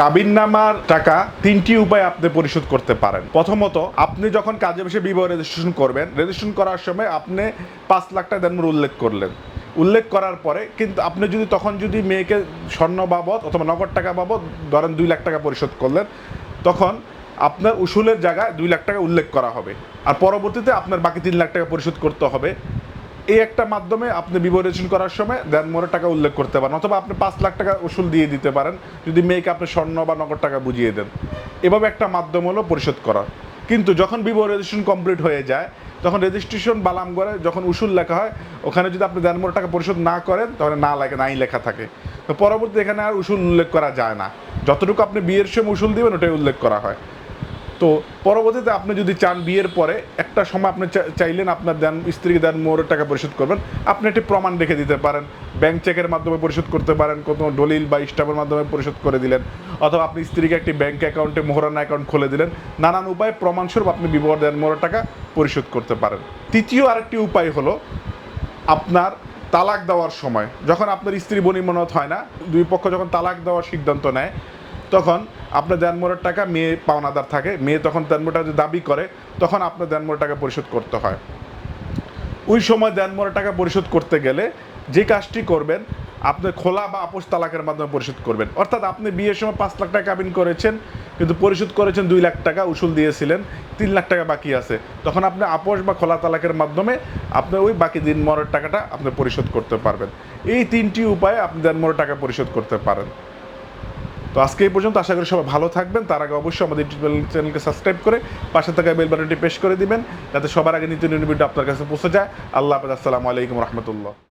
কাবিননামার টাকা তিনটি উপায়ে আপনি পরিশোধ করতে পারেন। প্রথমত, আপনি যখন কাজে বসে বিবাহ রেজিস্ট্রেশন করবেন রেজিস্ট্রেশন করার সময় আপনি পাঁচ লাখ টাকা দেন উল্লেখ করলেন। উল্লেখ করার পরে কিন্তু আপনি যদি তখন যদি মেয়েকে স্বর্ণ বাবদ অথবা নগদ টাকা বাবদ ধরেন দুই লাখ টাকা পরিশোধ করলেন, তখন আপনার উসুলের জায়গায় দুই লাখ টাকা উল্লেখ করা হবে। আর পরবর্তীতে আপনার বাকি তিন লাখ টাকা পরিশোধ করতে হবে। এই একটা মাধ্যমে আপনি বিবরেশন করার সময় দেন মোড়ে টাকা উল্লেখ করতে পারেন, অথবা আপনি পাঁচ লাখ টাকা উসুল দিয়ে দিতে পারেন, যদি মেয়েকে আপনি স্বর্ণ বা নগদ টাকা বুঝিয়ে দেন। এভাবে একটা মাধ্যম হলো পরিশোধ করার কিন্তু যখন বিবাহ রেজিস্ট্রেশন কমপ্লিট হয়ে যায়, তখন রেজিস্ট্রেশন বালাম করে যখন উসুল লেখা হয়, ওখানে যদি আপনি দেন মোড়ে টাকা পরিশোধ না করেন, তাহলে না লেখা নাই লেখা থাকে। তো পরবর্তী এখানে আর উসুল উল্লেখ করা যায় না। যতটুকু আপনি বিয়ের সময় উসুল দিবেন, ওটাই উল্লেখ করা হয়। তো পরবর্তীতে আপনি যদি চান বিয়ের পরে, একটা সময় আপনি চাইলেন আপনার দেন, স্ত্রীকে দেন মোড়ের টাকা পরিশোধ করবেন, আপনি একটি প্রমাণ রেখে দিতে পারেন। ব্যাংক চেকের মাধ্যমে পরিশোধ করতে পারেন, কোনো দলিল বা স্টাফের মাধ্যমে পরিশোধ করে দিলেন, অথবা আপনি স্ত্রীকে একটি ব্যাংক অ্যাকাউন্টে, মোহরানা অ্যাকাউন্ট খুলে দিলেন। নানান উপায়ে প্রমাণস্বরূপ আপনি বিবাহ দেন মোড়ের টাকা পরিশোধ করতে পারেন। তৃতীয় আরেকটি উপায় হলো আপনার তালাক দেওয়ার সময়। যখন আপনার স্ত্রী বনিমনত হয় না, দুই পক্ষ যখন তালাক দেওয়ার সিদ্ধান্ত নেয় তখন আপনার দেনমোড়ের টাকা মেয়ে পাওনাদার থাকে, মেয়ে তখন দেনমোড়টা যদি দাবি করে, তখন আপনার দেনমোড়ের টাকা পরিশোধ করতে হয়। ওই সময় দেনমোড়ের টাকা পরিশোধ করতে গেলে যে কাজটি করবেন, আপনি খোলা বা আপোষ তালাকের মাধ্যমে পরিশোধ করবেন। অর্থাৎ আপনি বিয়ের সময় পাঁচ লাখ টাকা কাবিন করেছেন, কিন্তু পরিশোধ করেছেন দুই লাখ টাকা, উসুল দিয়েছিলেন, তিন লাখ টাকা বাকি আছে। তখন আপনি আপোষ বা খোলা তালাকের মাধ্যমে আপনি ওই বাকি দিন মরের টাকাটা আপনি পরিশোধ করতে পারবেন। এই তিনটি উপায়ে আপনি দেনমোড়ের টাকা পরিশোধ করতে পারেন। তো আজকে এই পর্যন্ত আশা করি সবাই ভালো থাকবেন। তার আগে অবশ্যই আমাদের ইউটিউব চ্যানেলকে সাবস্ক্রাইব করে পাশে থাকা বেল বাটনটি প্রেস করে দিবেন, যাতে সবার আগে নিত্য ভিডিও আপনার কাছে পৌঁছে যায়। আল্লাহ আসসালামু আলাইকুম রহমতুল্লাহ।